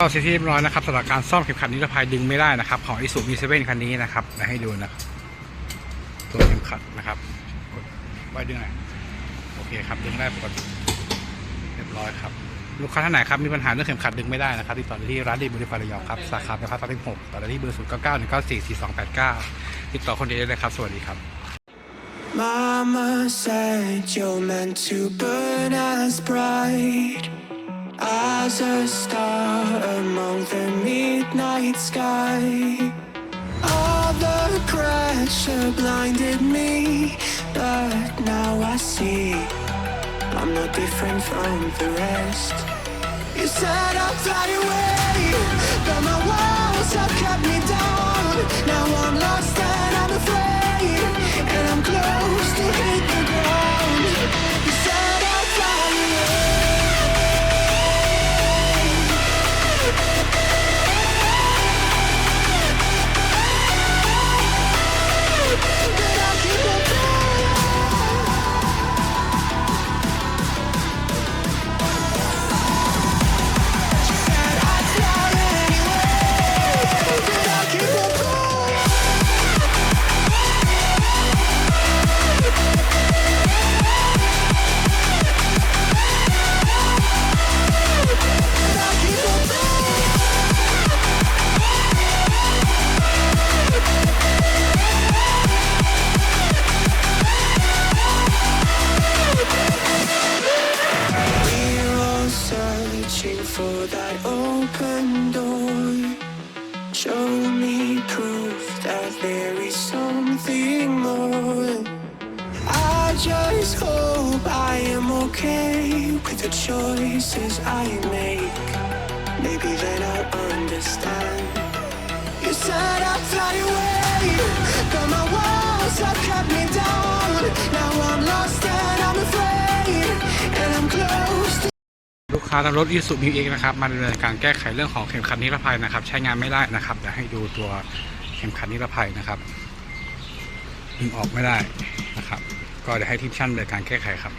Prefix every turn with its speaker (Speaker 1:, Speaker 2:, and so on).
Speaker 1: ก็เสร็จที่เรียบร้อยนะครับสำหรับการซ่อมเข็มขัดนิรภัยดึงไม่ได้นะครับ ของอิสุมีเซเว่นคันนี้นะครับเดี๋ยวให้ดูนะตัวเข็มขัดนะครับกดไว้ดึงหน่อยโอเคครับดึงได้ปกติเรียบร้อยครับลูกค้าท่านไหนครับมีปัญหาเรื่องเข็มขัดดึงไม่ได้นะครับติดต่อได้ที่ร้านดีบุรีฟาระยองครับสาขาเป็นพัฒน์ที่หกต่อได้ที่เบอร์ศูนย์เก้าเก้าหนึ่งเก้าสี่สี่สองแปดเก้าติดต่อคนเดียวได้เลยครับ สวัสดีครับ
Speaker 2: Mama said you're meant to burn as bright as a star among the midnight sky. All the pressure blinded me, but now I see I'm no different from the rest. You said I'd fly away, open door. Show me proof that there is something more. I just hope I am okay with the choices I make. Maybe then I'll understand. You said I'd fly away, but my walls have kept me down.
Speaker 1: ลูกค้านำรถอีสุมิวเอกนะครับมาดำเนินการแก้ไขเรื่องของเข็มขัดนิรภัยนะครับ ใช้งานไม่ได้นะครับเดี๋ยวให้ดูตัวเข็มขัดนิรภัยนะครับดึงออกไม่ได้นะครับ ก็เดี๋ยวให้ทีมช่างดำเนินการแก้ไขครับ